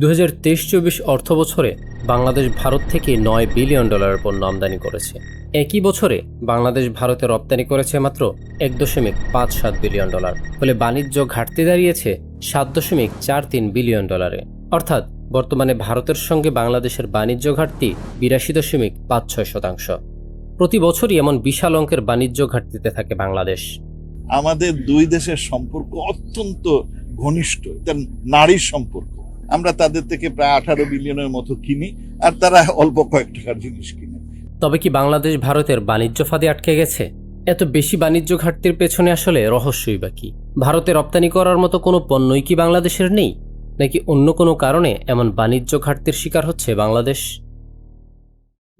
দু হাজার তেইশ চব্বিশ অর্থ বছরে বাংলাদেশ ভারত থেকে নয় বিলিয়ন ডলারের পণ্য আমদানি করেছে। একই বছরে বাংলাদেশ ভারতে রপ্তানি করেছে মাত্র এক দশমিক পাঁচ সাত বিলিয়ন ডলার, ফলে বাণিজ্য ঘাটতি দাঁড়িয়েছে সাত দশমিক চার তিন বিলিয়ন ডলারে। অর্থাৎ বর্তমানে ভারতের সঙ্গে বাংলাদেশের বাণিজ্য ঘাটতি বিরাশি দশমিক পাঁচ ছয় শতাংশ। প্রতি বছরই এমন বিশাল অঙ্কের বাণিজ্য ঘাটতিতে থাকে বাংলাদেশ। আমাদের দুই দেশের সম্পর্ক অত্যন্ত ঘনিষ্ঠ নারীর সম্পর্ক। আমরা তাদের থেকে প্রায় আঠারো বিলিয়নের মতো কিনি, আর তারা অল্প কয়েক টাকার জিনিস কিনে। তবে কি বাংলাদেশ ভারতের বাণিজ্য ফাঁদে আটকে গেছে? এত বেশি বাণিজ্য ঘাটতির পেছনে আসলে রহস্যই বা কি? ভারতে রপ্তানি করার মতো কোনো পণ্যই কি বাংলাদেশের নেই? নাকি অন্য কোনো কারণে এমন বাণিজ্য ঘাটতির শিকার হচ্ছে বাংলাদেশ?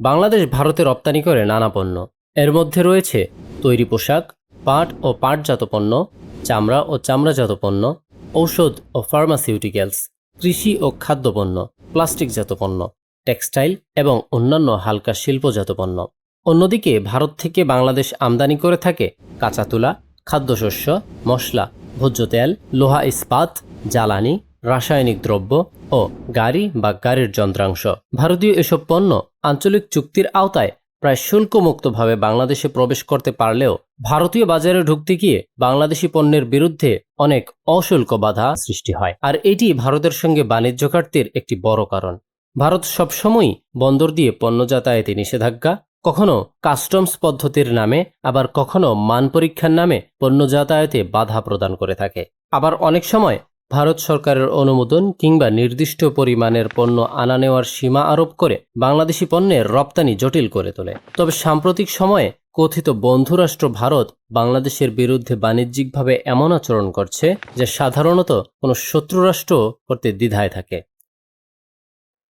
বাংলাদেশ ভারতে রপ্তানি করে নানা পণ্য। এর মধ্যে রয়েছে তৈরি পোশাক, পাট ও পাটজাত পণ্য, চামড়া ও চামড়াজাত পণ্য, ঔষধ ও ফার্মাসিউটিক্যালস কৃষি ও খাদ্যপণ্য, প্লাস্টিকজাত পণ্য, টেক্সটাইল এবং অন্যান্য হালকা শিল্পজাত পণ্য। অন্যদিকে ভারত থেকে বাংলাদেশ আমদানি করে থাকে কাঁচা তুলা, খাদ্যশস্য, মশলা, ভোজ্য তেল, লোহা ইস্পাত, জ্বালানি, রাসায়নিক দ্রব্য ও গাড়ি বা গাড়ির যন্ত্রাংশ। ভারতীয় এসব পণ্য আঞ্চলিক চুক্তির আওতায় প্রায় শুল্কমুক্তভাবে বাংলাদেশে প্রবেশ করতে পারলেও ভারতীয় বাজারে ঢুকতে গিয়ে বাংলাদেশি পণ্যের বিরুদ্ধে অনেক অশুল্ক বাধা সৃষ্টি হয়। আর এটি ভারতের সঙ্গে বাণিজ্য ঘাটতির একটি বড় কারণ। ভারত সবসময়ই বন্দর দিয়ে পণ্য যাতায়াতে নিষেধাজ্ঞা, কখনো কাস্টমস পদ্ধতির নামে, আবার কখনো মান পরীক্ষার নামে পণ্য যাতায়াতে বাধা প্রদান করে থাকে। আবার অনেক সময় ভারত সরকারের অনুমোদন কিংবা নির্দিষ্ট পরিমাণের পণ্য আনা নেওয়ার সীমা আরোপ করে বাংলাদেশি পণ্যের রপ্তানি জটিল করে তোলে। তবে সাম্প্রতিক সময়ে কথিত বন্ধুরাষ্ট্র ভারত বাংলাদেশের বিরুদ্ধে বাণিজ্যিকভাবে এমন আচরণ করছে যে সাধারণত কোনো শত্রুরাষ্ট্র করতে দ্বিধায় থাকে।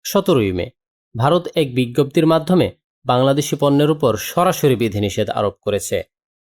সতেরোই মে, ভারত এক বিজ্ঞপ্তির মাধ্যমে বাংলাদেশি পণ্যের উপর সরাসরি বিধিনিষেধ আরোপ করেছে।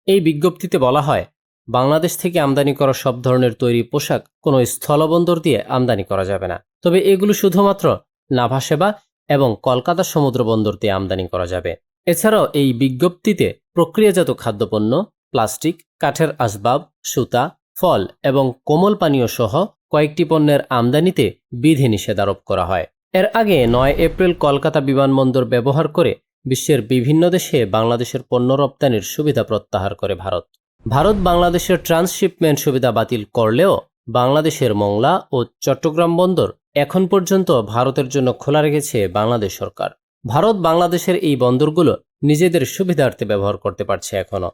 এই বিজ্ঞপ্তিতে বলা হয় বাংলাদেশ থেকে আমদানি করা সব ধরনের তৈরি পোশাক কোনো স্থলবন্দর দিয়ে আমদানি করা যাবে না। তবে এগুলো শুধুমাত্র নাভা সেবা এবং কলকাতা সমুদ্র বন্দর দিয়ে আমদানি করা যাবে। এছাড়াও এই বিজ্ঞপ্তিতে প্রক্রিয়াজাত খাদ্যপণ্য, প্লাস্টিক, কাঠের আসবাব, সুতা, ফল এবং কোমল পানীয় সহ কয়েকটি পণ্যের আমদানিতে বিধিনিষেধ আরোপ করা হয়। এর আগে নয় এপ্রিল কলকাতা বিমানবন্দর ব্যবহার করে বিশ্বের বিভিন্ন দেশে বাংলাদেশের পণ্য রপ্তানির সুবিধা প্রত্যাহার করে ভারত। ভারত বাংলাদেশের ট্রান্সশিপমেন্ট সুবিধা বাতিল করলেও বাংলাদেশের মংলা ও চট্টগ্রাম বন্দর এখন পর্যন্ত ভারতের জন্য খোলা রেখেছে বাংলাদেশ সরকার। ভারত বাংলাদেশের এই বন্দরগুলো নিজেদের সুবিধার্থে ব্যবহার করতে পারছে এখনও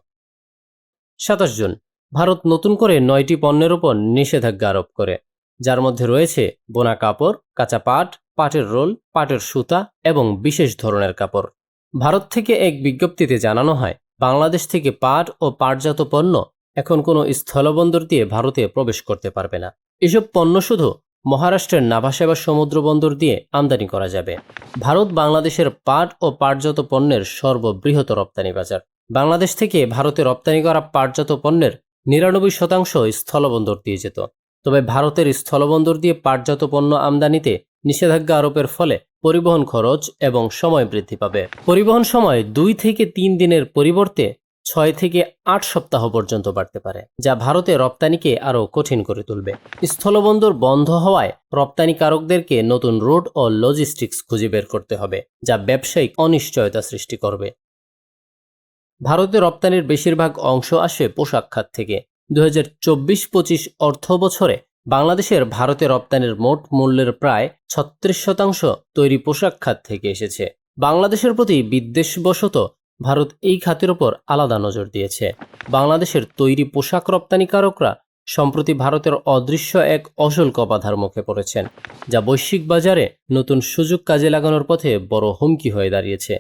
সাতাশ জুন, ভারত নতুন করে নয়টি পণ্যের ওপর নিষেধাজ্ঞা আরোপ করে, যার মধ্যে রয়েছে বোনা কাপড়, কাঁচা পাট, পাটের রোল, পাটের সুতা এবং বিশেষ ধরনের কাপড়। ভারত থেকে এক বিজ্ঞপ্তিতে জানানো হয় বাংলাদেশ থেকে পাট ও পাটজাত পণ্য এখন কোনো স্থলবন্দর দিয়ে ভারতে প্রবেশ করতে পারবে না। এসব পণ্য শুধু মহারাষ্ট্রের নাভাসেবা সমুদ্র বন্দর দিয়ে আমদানি করা যাবে। ভারত বাংলাদেশের পাট ও পাটজাত পণ্যের সর্ববৃহৎ রপ্তানি বাজার। বাংলাদেশ থেকে ভারতে রপ্তানি করা পাটজাত পণ্যের নিরানব্বই শতাংশ স্থলবন্দর দিয়ে যেত। তবে ভারতের স্থলবন্দর দিয়ে পাটজাত পণ্য আমদানিতে নিষেধাজ্ঞা আরোপের ফলে পরিবহন খরচ এবং সময় বৃদ্ধি পাবে। পরিবহন সময় দুই থেকে তিন দিনের পরিবর্তে ছয় থেকে আট সপ্তাহ পর্যন্ত বাড়তে পারে, যা ভারতে রপ্তানিকে আরও কঠিন করে তুলবে। স্থলবন্দর বন্ধ হওয়ায় রপ্তানিকারকদেরকে নতুন রোড ও লজিস্টিক্স খুঁজে বের করতে হবে, যা ব্যবসায়িক অনিশ্চয়তা সৃষ্টি করবে। ভারতে রপ্তানির বেশিরভাগ অংশ আসে পোশাক খাত থেকে। দু হাজার চব্বিশ পঁচিশ অর্থ বছরে বাংলাদেশের ভারতে রপ্তানির মোট মূল্যের প্রায় ছত্রিশ শতাংশ তৈরি পোশাক খাত থেকে এসেছে। বাংলাদেশের প্রতি বিদ্বেষবশত ভারত এই খাতের ওপর আলাদা নজর দিয়েছে। বাংলাদেশের তৈরি পোশাক রপ্তানিকারকরা সম্প্রতি ভারতের অদৃশ্য এক অসল কপাধার মুখে পড়েছেন, যা বৈশ্বিক বাজারে নতুন সুযোগ কাজে লাগানোর পথে বড় হুমকি হয়ে দাঁড়িয়েছে।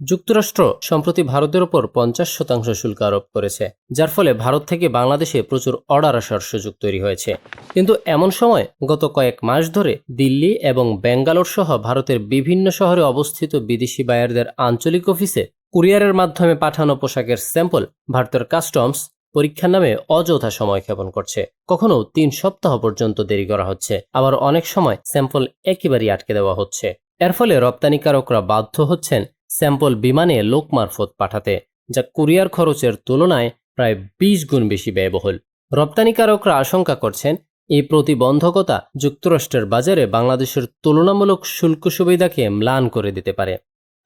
যুক্তরাষ্ট্র সম্প্রতি ভারতের ওপর পঞ্চাশ শতাংশ শুল্ক আরোপ করেছে, যার ফলে ভারত থেকে বাংলাদেশে প্রচুর অর্ডার আসার সুযোগ তৈরি হয়েছে। কিন্তু এমন সময় গত কয়েক মাস ধরে দিল্লি এবং ব্যাঙ্গালোর সহ ভারতের বিভিন্ন শহরে অবস্থিত বিদেশি বায়ারদের আঞ্চলিক অফিসে কুরিয়ারের মাধ্যমে পাঠানো পোশাকের স্যাম্পল ভারতের কাস্টমস পরীক্ষার নামে অযথা সময় ক্ষেপণ করছে। কখনো তিন সপ্তাহ পর্যন্ত দেরি করা হচ্ছে, আবার অনেক সময় স্যাম্পল একেবারেই আটকে দেওয়া হচ্ছে। এর ফলে রপ্তানিকারকরা বাধ্য হচ্ছেন স্যাম্পল বিমানে লোক মারফত পাঠাতে, যা কুরিয়ার খরচের তুলনায় প্রায় বিশ গুণ বেশি ব্যয়বহুল। রপ্তানিকারকরা আশঙ্কা করছেন, এই প্রতিবন্ধকতা যুক্তরাষ্ট্রের বাজারে বাংলাদেশের তুলনামূলক শুল্ক সুবিধাকে ম্লান করে দিতে পারে।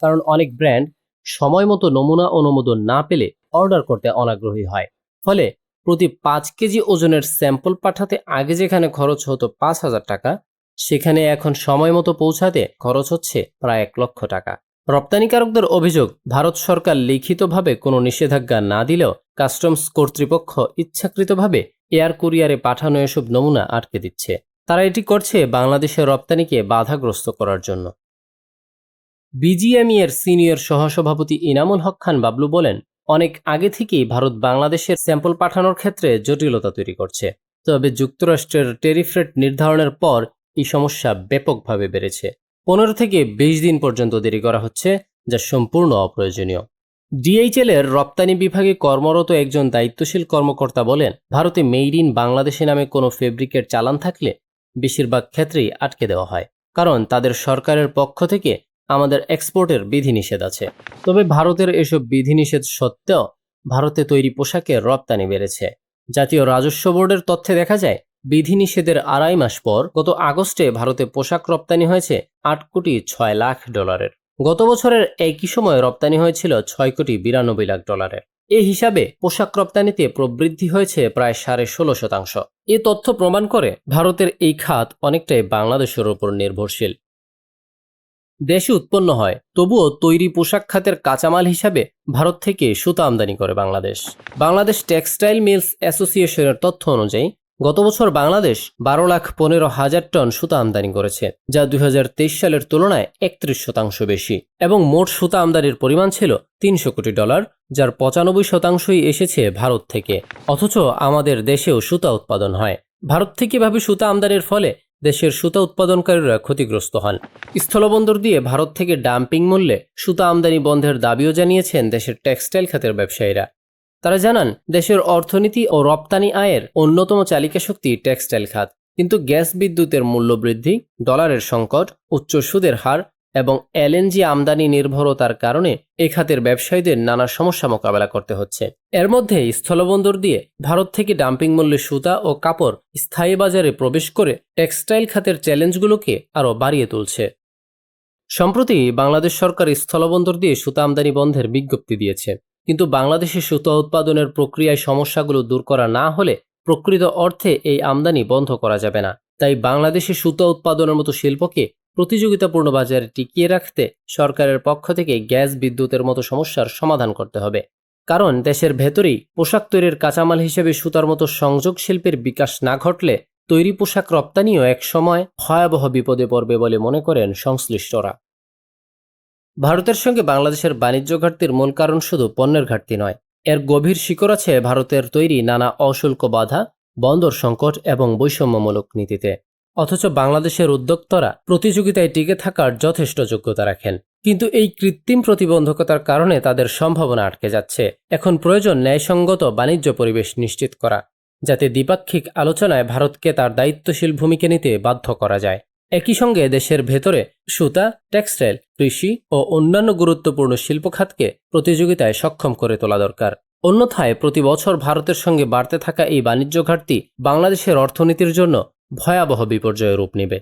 কারণ অনেক ব্র্যান্ড সময় মতো নমুনা অনুমোদন না পেলে অর্ডার করতে অনাগ্রহী হয়। ফলে প্রতি পাঁচ কেজি ওজনের স্যাম্পল পাঠাতে আগে যেখানে খরচ হতো পাঁচ হাজার টাকা, সেখানে এখন সময় মতো পৌঁছাতে খরচ হচ্ছে প্রায় এক লক্ষ টাকা। রপ্তানিকারকদের অভিযোগ, ভারত সরকার লিখিতভাবে কোনো নিষেধাজ্ঞা না দিলেও কাস্টমস কর্তৃপক্ষ ইচ্ছাকৃতভাবে এয়ার কুরিয়ারে পাঠানো এসব নমুনা আটকে দিচ্ছে। তারা এটি করছে বাংলাদেশের রপ্তানিকে বাধাগ্রস্ত করার জন্য। বিজিএমই এর সিনিয়র সহসভাপতি ইনামুল হক খান বাবলু বলেন, অনেক আগে থেকেই ভারত বাংলাদেশের স্যাম্পল পাঠানোর ক্ষেত্রে জটিলতা তৈরি করছে। তবে যুক্তরাষ্ট্রের টেরিফ্রেট নির্ধারণের পর এই সমস্যা ব্যাপকভাবে বেড়েছে। পনেরো থেকে বিশ দিন পর্যন্ত দেরি করা হচ্ছে, যা সম্পূর্ণ অপ্রয়োজনীয়। ডিএইচএল এর রপ্তানি বিভাগে কর্মরত একজন দায়িত্বশীল কর্মকর্তা বলেন, ভারতে মেইড ইন বাংলাদেশে নামে কোনো ফেব্রিকের চালান থাকলে বেশিরভাগ ক্ষেত্রেই আটকে দেওয়া হয়, কারণ তাদের সরকারের পক্ষ থেকে আমাদের এক্সপোর্টের বিধিনিষেধ আছে। তবে ভারতের এসব বিধিনিষেধ সত্ত্বেও ভারতে তৈরি পোশাকের রপ্তানি বেড়েছে। জাতীয় রাজস্ব বোর্ডের তথ্যে দেখা যায় বিধিনিষেধের আড়াই মাস পর গত আগস্টে ভারতে পোশাক রপ্তানি হয়েছে আট কোটি ছয় লাখ ডলারের। গত বছরের একই সময় রপ্তানি হয়েছিল ছয় কোটি বিরানব্বই লাখ ডলারের। এই হিসাবে পোশাক রপ্তানিতে প্রবৃদ্ধি হয়েছে প্রায় সাড়ে ষোলো শতাংশ। এ তথ্য প্রমাণ করে ভারতের এই খাত অনেকটাই বাংলাদেশের ওপর নির্ভরশীল। দেশে উৎপন্ন হয়, তবুও তৈরি পোশাক খাতের কাঁচামাল হিসাবে ভারত থেকে সুতা আমদানি করে বাংলাদেশ। বাংলাদেশ টেক্সটাইল মিলস অ্যাসোসিয়েশনের তথ্য অনুযায়ী গত বছর বাংলাদেশ বারো লাখ পনেরো হাজার টন সুতা আমদানি করেছে, যা দুই হাজার তেইশ সালের তুলনায় একত্রিশ শতাংশ বেশি। এবং মোট সুতা আমদানির পরিমাণ ছিল তিনশো কোটি ডলার, যার পঁচানব্বই শতাংশই এসেছে ভারত থেকে। অথচ আমাদের দেশেও সুতা উৎপাদন হয়। ভারত থেকে এভাবে সুতা আমদানির ফলে দেশের সুতা উৎপাদনকারীরা ক্ষতিগ্রস্ত হন। স্থলবন্দর দিয়ে ভারত থেকে ডাম্পিং মূল্যে সুতা আমদানি বন্ধের দাবিও জানিয়েছেন দেশের টেক্সটাইল খাতের ব্যবসায়ীরা। তারা জানান, দেশের অর্থনীতি ও রপ্তানি আয়ের অন্যতম চালিকা শক্তি টেক্সটাইল খাত। কিন্তু গ্যাস বিদ্যুতের মূল্য বৃদ্ধি, ডলারের সংকট উচ্চ সুদের হার এবং এলএনজি আমদানি নির্ভরতার কারণে এ খাতের ব্যবসায়ীদের নানা সমস্যা মোকাবেলা করতে হচ্ছে। এর মধ্যে স্থলবন্দর দিয়ে ভারত থেকে ডাম্পিং মূল্যে সুতা ও কাপড় স্থায়ী বাজারে প্রবেশ করে টেক্সটাইল খাতের চ্যালেঞ্জগুলোকে আরও বাড়িয়ে তুলছে। সম্প্রতি বাংলাদেশ সরকার স্থলবন্দর দিয়ে সুতা আমদানি বন্ধের বিজ্ঞপ্তি দিয়েছে। কিন্তু বাংলাদেশে সুতা উৎপাদনের প্রক্রিয়ায় সমস্যাগুলো দূর করা না হলে প্রকৃত অর্থে এই আমদানি বন্ধ করা যাবে না। তাই বাংলাদেশে সুতা উৎপাদনের মতো শিল্পকে প্রতিযোগিতাপূর্ণ বাজারে টিকিয়ে রাখতে সরকারের পক্ষ থেকে গ্যাস বিদ্যুতের মতো সমস্যার সমাধান করতে হবে। কারণ দেশের ভেতরেই পোশাক তৈরির কাঁচামাল হিসেবে সুতার মতো সংযোগ শিল্পের বিকাশ না ঘটলে তৈরি পোশাক রপ্তানিও এক সময় ভয়াবহ বিপদে পড়বে বলে মনে করেন সংশ্লিষ্টরা। ভারতের সঙ্গে বাংলাদেশের বাণিজ্য ঘাটতির মূল কারণ শুধু পণ্যের ঘাটতি নয়, এর গভীর শিকড় আছে ভারতের তৈরি নানা অশুল্ক বাধা, বন্দর সংকট এবং বৈষম্যমূলক নীতিতে। অথচ বাংলাদেশের উদ্যোক্তারা প্রতিযোগিতায় টিকে থাকার যথেষ্ট যোগ্যতা রাখেন। কিন্তু এই কৃত্রিম প্রতিবন্ধকতার কারণে তাদের সম্ভাবনা আটকে যাচ্ছে। এখন প্রয়োজন ন্যায়সঙ্গত বাণিজ্য পরিবেশ নিশ্চিত করা, যাতে দ্বিপাক্ষিক আলোচনায় ভারতকে তার দায়িত্বশীল ভূমিকা নিতে বাধ্য করা যায়। একই সঙ্গে দেশের ভেতরে সুতা, টেক্সটাইল, কৃষি ও অন্যান্য গুরুত্বপূর্ণ শিল্প খাতকে প্রতিযোগিতায় সক্ষম করে তোলা দরকার। অন্যথায় প্রতি বছর ভারতের সঙ্গে বাড়তে থাকা এই বাণিজ্য ঘাটতি বাংলাদেশের অর্থনীতির জন্য ভয়াবহ বিপর্যয়ের রূপ নেবে।